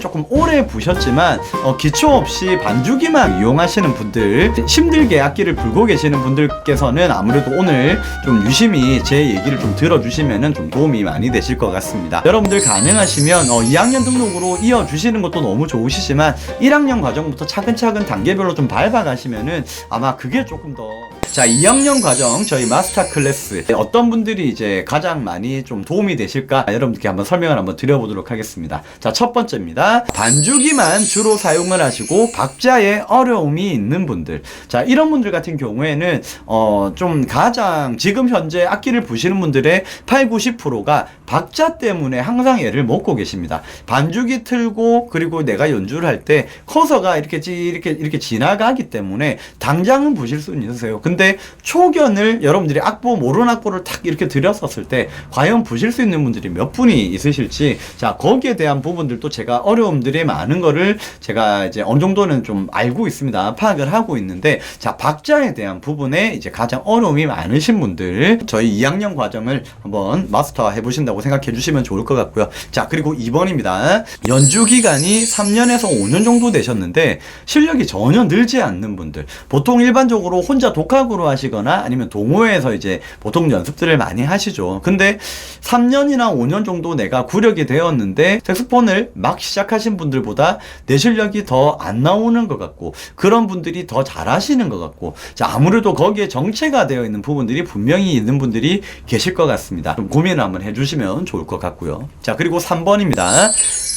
악기를 조금 오래 부셨지만 어, 기초 없이 반주기만 이용하시는 분들 힘들게 악기를 불고 계시는 분들께서는 아무래도 오늘 좀 유심히 제 얘기를 좀 들어주시면은 좀 도움이 많이 되실 것 같습니다. 여러분들 가능하시면 어, 2학년 등록으로 이어주시는 것도 너무 좋으시지만 1학년 과정부터 차근차근 단계별로 좀 밟아가시면은 아마 그게 조금 더 자, 2학년 과정 저희 마스터 클래스 어떤 분들이 이제 가장 많이 좀 도움이 되실까 여러분들께 한번 설명을 한번 드려보도록 하겠습니다. 자, 첫 번째입니다. 반주기만 주로 사용을 하시고 박자에 어려움이 있는 분들. 자, 이런 분들 같은 경우에는 어, 좀 가장 지금 현재 악기를 부시는 분들의 8, 90%가 박자 때문에 항상 애를 먹고 계십니다. 반주기 틀고 그리고 내가 연주를 할 때 커서가 이렇게 지 이렇게 이렇게 지나가기 때문에 당장은 부실 수는 있으세요. 근데 초견을 여러분들이 악보 모르는 악보를 탁 이렇게 들였었을 때 과연 부실 수 있는 분들이 몇 분이 있으실지 자 거기에 대한 부분들도 제가 어려움들이 많은 거를 제가 이제 어느 정도는 좀 알고 있습니다. 파악을 하고 있는데 자 박자에 대한 부분에 이제 가장 어려움이 많으신 분들 저희 2학년 과정을 한번 마스터 해보신다고 생각해 주시면 좋을 것 같고요. 자 그리고 2번입니다. 연주 기간이 3년에서 5년 정도 되셨는데 실력이 전혀 늘지 않는 분들 보통 일반적으로 혼자 독학으로 하시거나 아니면 동호회에서 이제 보통 연습들을 많이 하시죠. 근데 3년이나 5년 정도 내가 구력이 되었는데 색소폰을 막 시작하신 분들보다 내 실력이 더 안 나오는 것 같고 그런 분들이 더 잘하시는 것 같고 자 아무래도 거기에 정체가 되어 있는 부분들이 분명히 있는 분들이 계실 것 같습니다. 좀 고민을 한번 해주시면 좋을 것 같고요. 자 그리고 3번입니다.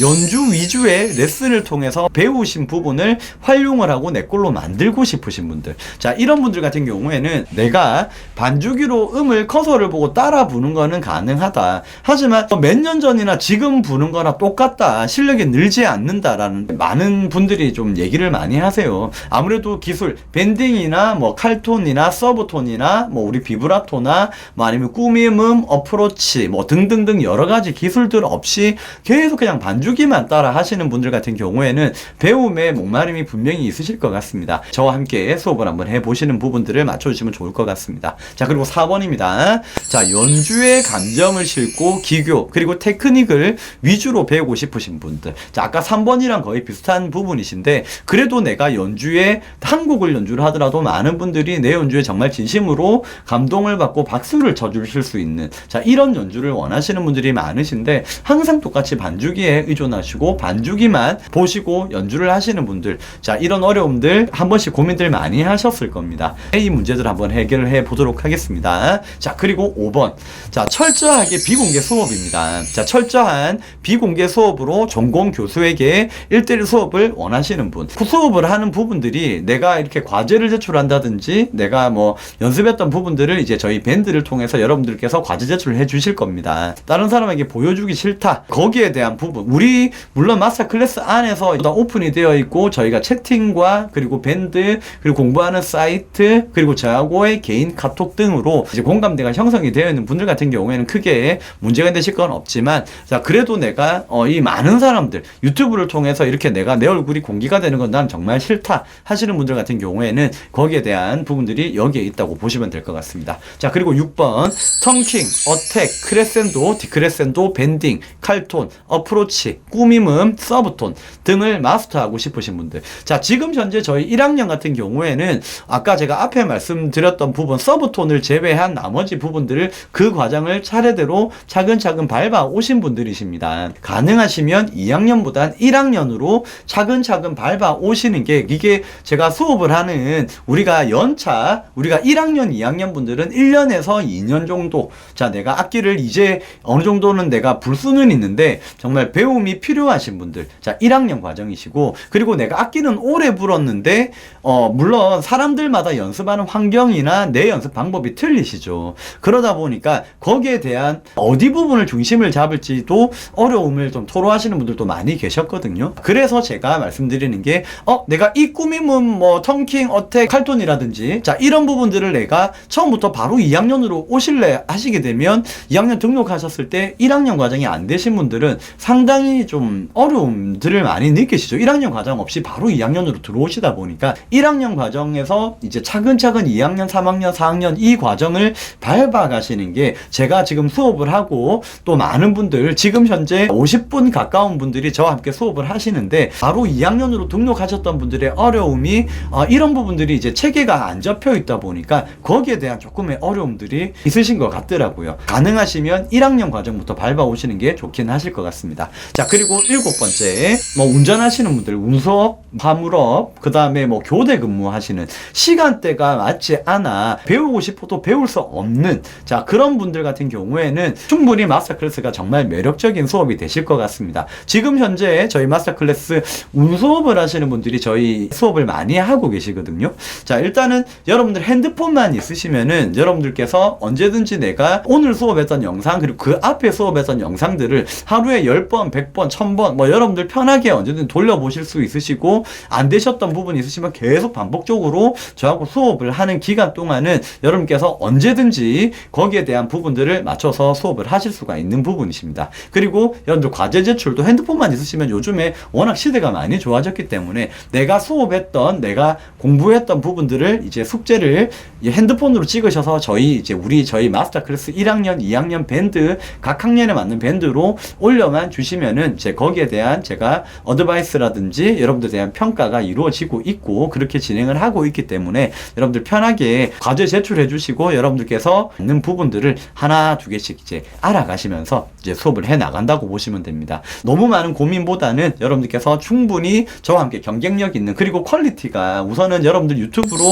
연주 위주의 레슨을 통해서 배우신 부분을 활용을 하고 내 걸로 만들고 싶으신 분들. 자, 이런 분들 같은 경우에는 내가 반주기로 음을 커서를 보고 따라 부는 거는 가능하다. 하지만 몇 년 전이나 지금 부는 거나 똑같다. 실력이 늘지 않는다라는 많은 분들이 좀 얘기를 많이 하세요. 아무래도 기술, 밴딩이나 뭐 칼톤이나 서브톤이나 뭐 우리 비브라토나 뭐 아니면 꾸밈음, 어프로치 뭐 등등등 여러 가지 기술들 없이 계속 그냥 반주 기만 따라 하시는 분들 같은 경우에는 배움에 목마름이 분명히 있으실 것 같습니다. 저와 함께 수업을 한번 해보시는 부분들을 맞춰주시면 좋을 것 같습니다. 자, 그리고 4번입니다. 자, 연주에 감정을 싣고 기교, 그리고 테크닉을 위주로 배우고 싶으신 분들. 자, 아까 3번이랑 거의 비슷한 부분이신데, 그래도 내가 연주에 한 곡을 연주를 하더라도 많은 분들이 내 연주에 정말 진심으로 감동을 받고 박수를 쳐주실 수 있는, 자, 이런 연주를 원하시는 분들이 많으신데, 항상 똑같이 반주기에 의존 하시고, 반주기만 보시고 연주를 하시는 분들, 자, 이런 어려움들 한 번씩 고민들 많이 하셨을 겁니다. 이 문제들 한번 해결을 해 보도록 하겠습니다. 자, 그리고 5번. 자, 철저하게 비공개 수업입니다. 자, 철저한 비공개 수업으로 전공 교수에게 1대1 수업을 원하시는 분. 그 수업을 하는 부분들이 내가 이렇게 과제를 제출한다든지 내가 뭐 연습했던 부분들을 이제 저희 밴드를 통해서 여러분들께서 과제 제출을 해 주실 겁니다. 다른 사람에게 보여주기 싫다. 거기에 대한 부분. 우리 물론 마스터 클래스 안에서 다 오픈이 되어 있고 저희가 채팅과 그리고 밴드 그리고 공부하는 사이트 그리고 저하고의 개인 카톡 등으로 이제 공감대가 형성이 되어 있는 분들 같은 경우에는 크게 문제가 되실 건 없지만 자 그래도 내가 어, 이 많은 사람들 유튜브를 통해서 이렇게 내가 내 얼굴이 공개가 되는 건 난 정말 싫다 하시는 분들 같은 경우에는 거기에 대한 부분들이 여기에 있다고 보시면 될 것 같습니다. 자 그리고 6번 턴킹, 어택, 크레센도, 디크레센도, 밴딩, 칼톤, 어프로치, 꾸밈음, 서브톤 등을 마스터하고 싶으신 분들. 자 지금 현재 저희 1학년 같은 경우에는 아까 제가 앞에 말씀드렸던 부분 서브톤을 제외한 나머지 부분들을 그 과정을 차례대로 차근차근 밟아 오신 분들이십니다. 가능하시면 2학년보단 1학년으로 차근차근 밟아 오시는 게 이게 제가 수업을 하는 우리가 연차 우리가 1학년, 2학년 분들은 1년에서 2년 정도 자 내가 악기를 이제 어느 정도는 내가 불 수는 있는데 정말 배 움이 필요하신 분들. 자 1학년 과정이시고 그리고 내가 악기는 오래 불었는데 어 물론 사람들마다 연습하는 환경이나 내 연습 방법이 틀리시죠. 그러다 보니까 거기에 대한 어디 부분을 중심을 잡을지도 어려움을 좀 토로하시는 분들도 많이 계셨거든요. 그래서 제가 말씀드리는 게 어 내가 이 꾸밈은 뭐 턴킹 어택 칼톤이라든지 자 이런 부분들을 내가 처음부터 바로 2학년으로 오실래 하시게 되면 2학년 등록하시 등록하셨을 때 1학년 과정이 안 되신 분들은 상당히 좀 어려움들을 많이 느끼시죠. 1학년 과정 없이 바로 2학년으로 들어오시다 보니까 1학년 과정에서 이제 차근차근 2학년, 3학년, 4학년 이 과정을 밟아 가시는 게 제가 지금 수업을 하고 또 많은 분들 지금 현재 50분 가까운 분들이 저와 함께 수업을 하시는데 바로 2학년으로 등록하셨던 분들의 어려움이 어, 이런 부분들이 이제 체계가 안 잡혀 있다 보니까 거기에 대한 조금의 어려움들이 있으신 것 같더라고요. 가능하시면 1학년 과정부터 밟아 오시는 게 좋긴 하실 것 같습니다. 자, 그리고 일곱 번째, 뭐 운전하시는 분들, 운수업, 화물업, 그 다음에 뭐 교대 근무하시는 시간대가 맞지 않아 배우고 싶어도 배울 수 없는 자, 그런 분들 같은 경우에는 충분히 마스터 클래스가 정말 매력적인 수업이 되실 것 같습니다. 지금 현재 저희 마스터 클래스 운수업을 하시는 분들이 저희 수업을 많이 하고 계시거든요. 자, 일단은 여러분들 핸드폰만 있으시면은 여러분들께서 언제든지 내가 오늘 수업했던 영상 그리고 그 앞에 수업했던 영상들을 하루에 10번, 100번, 1000번 뭐 여러분들 편하게 언제든 돌려보실 수 있으시고 안 되셨던 부분이 있으시면 계속 반복적으로 저하고 수업을 하는 기간 동안은 여러분께서 언제든지 거기에 대한 부분들을 맞춰서 수업을 하실 수가 있는 부분이십니다. 그리고 여러분들 과제 제출도 핸드폰만 있으시면 요즘에 워낙 시대가 많이 좋아졌기 때문에 내가 수업했던 내가 공부했던 부분들을 이제 숙제를 이 핸드폰으로 찍으셔서 저희 이제 우리 저희 마스터 클래스 1학년, 2학년 밴드 각 학년에 맞는 밴드로 올려만 주시면은 제 거기에 대한 제가 어드바이스라든지 여러분들에 대한 평가가 이루어지고 있고 그렇게 진행을 하고 있기 때문에 여러분들 편하게 과제 제출해 주시고 여러분들께서 있는 부분들을 하나 두 개씩 이제 알아가시면서 이제 수업을 해 나간다고 보시면 됩니다. 너무 많은 고민보다는 여러분들께서 충분히 저와 함께 경쟁력 있는 그리고 퀄리티가 우선은 여러분들 유튜브로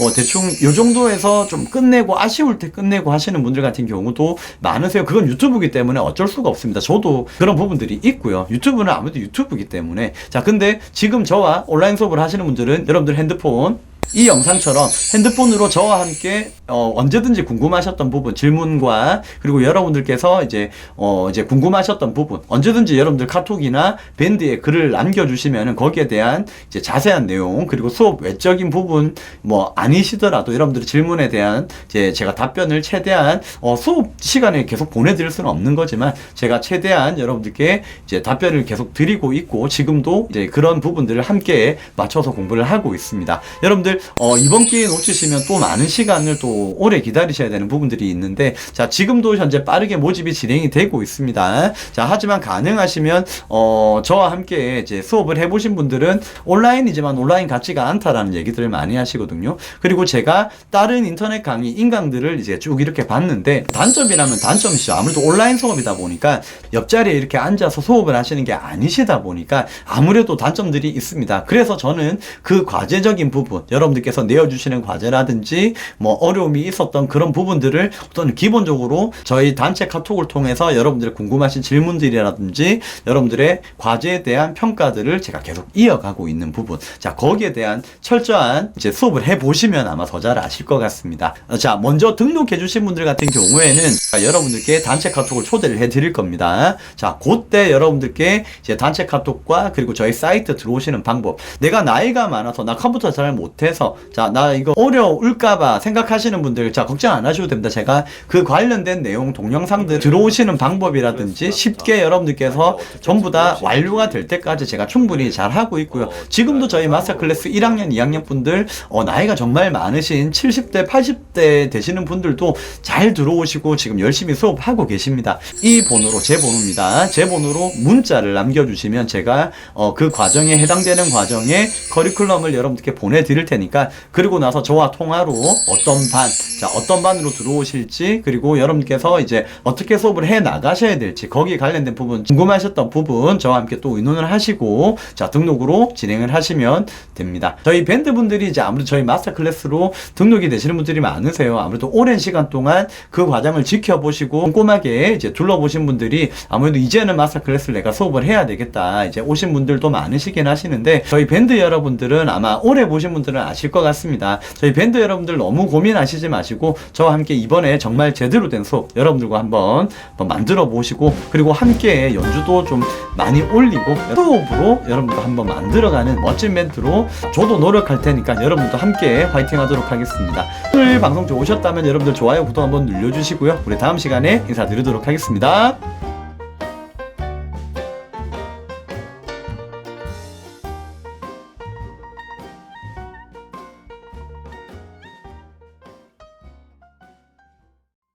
뭐 대충 요 정도에서 좀 끝내고 아쉬울 때 끝내고 하시는 분들 같은 경우도 많으세요. 그건 유튜브기 때문에 어쩔 수가 없습니다. 저도 그런 부분들이 있고 요. 유튜브는 아무래도 유튜브기 때문에 자 근데 지금 저와 온라인 수업을 하시는 분들은 여러분들 핸드폰 이 영상처럼 핸드폰으로 저와 함께 어, 언제든지 궁금하셨던 부분 질문과 그리고 여러분들께서 이제 어, 이제 궁금하셨던 부분 언제든지 여러분들 카톡이나 밴드에 글을 남겨주시면은 거기에 대한 이제 자세한 내용 그리고 수업 외적인 부분 뭐 아니시더라도 여러분들의 질문에 대한 이제 제가 답변을 최대한 어, 수업 시간에 계속 보내드릴 수는 없는 거지만 제가 최대한 여러분들께 이제 답변을 계속 드리고 있고 지금도 이제 그런 부분들을 함께 맞춰서 공부를 하고 있습니다. 여러분들 어, 이번 기회에 놓치시면 또 많은 시간을 또 오래 기다리셔야 되는 부분들이 있는데 자 지금도 현재 빠르게 모집이 진행이 되고 있습니다. 자 하지만 가능하시면 어, 저와 함께 이제 수업을 해보신 분들은 온라인이지만 온라인 같지가 않다라는 얘기들을 많이 하시거든요. 그리고 제가 다른 인터넷 강의 인강들을 이제 쭉 이렇게 봤는데 단점이라면 단점이죠. 아무래도 온라인 수업이다 보니까 옆자리에 이렇게 앉아서 수업을 하시는 게 아니시다 보니까 아무래도 단점들이 있습니다. 그래서 저는 그 과제적인 부분 여러 분들께서 내어주시는 과제라든지 뭐 어려움이 있었던 그런 부분들을 어떤 기본적으로 저희 단체 카톡을 통해서 여러분들의 궁금하신 질문들이라든지 여러분들의 과제에 대한 평가들을 제가 계속 이어가고 있는 부분. 자 거기에 대한 철저한 이제 수업을 해보시면 아마 더 잘 아실 것 같습니다. 어, 자 먼저 등록해 주신 분들 같은 경우에는 여러분들께 단체 카톡을 초대를 해 드릴 겁니다. 자 그때 여러분들께 이제 단체 카톡과 그리고 저희 사이트 들어오시는 방법. 내가 나이가 많아서 나 컴퓨터 잘 못해 서 자 나 이거 어려울까봐 생각하시는 분들 자 걱정 안 하셔도 됩니다. 제가 그 관련된 내용 동영상들 들어오시는 방법이라든지 쉽게 여러분들께서 전부 다 완료가 될 때까지 제가 충분히 잘 하고 있고요. 지금도 저희 마스터 클래스 1학년 2학년 분들 어, 나이가 정말 많으신 70대 80대 되시는 분들도 잘 들어오시고 지금 열심히 수업하고 계십니다. 이 번호로 제 번호입니다. 제 번호로 문자를 남겨주시면 제가 어, 그 과정에 해당되는 과정에 커리큘럼을 여러분들께 보내드릴 테니까 그리고 나서 저와 통화로 어떤 반, 자 어떤 반으로 들어오실지 그리고 여러분께서 이제 어떻게 수업을 해 나가셔야 될지 거기에 관련된 부분 궁금하셨던 부분 저와 함께 또 의논을 하시고 자 등록으로 진행을 하시면 됩니다. 저희 밴드 분들이 이제 아무래도 저희 마스터 클래스로 등록이 되시는 분들이 많으세요. 아무래도 오랜 시간 동안 그 과정을 지켜보시고 꼼꼼하게 이제 둘러보신 분들이 아무래도 이제는 마스터 클래스를 내가 수업을 해야 되겠다. 이제 오신 분들도 많으시긴 하시는데 저희 밴드 여러분들은 아마 오래 보신 분들은 아실 것 같습니다. 저희 밴드 여러분들 너무 고민하시지 마시고 저와 함께 이번에 정말 제대로 된 수업 여러분들과 한번, 만들어 보시고 그리고 함께 연주도 좀 많이 올리고 수업으로 여러분도 한번 만들어가는 멋진 멘트로 저도 노력할 테니까 여러분도 함께 화이팅 하도록 하겠습니다. 오늘 방송 좋으셨다면 여러분들 좋아요, 구독 한번 눌러주시고요. 우리 다음 시간에 인사드리도록 하겠습니다.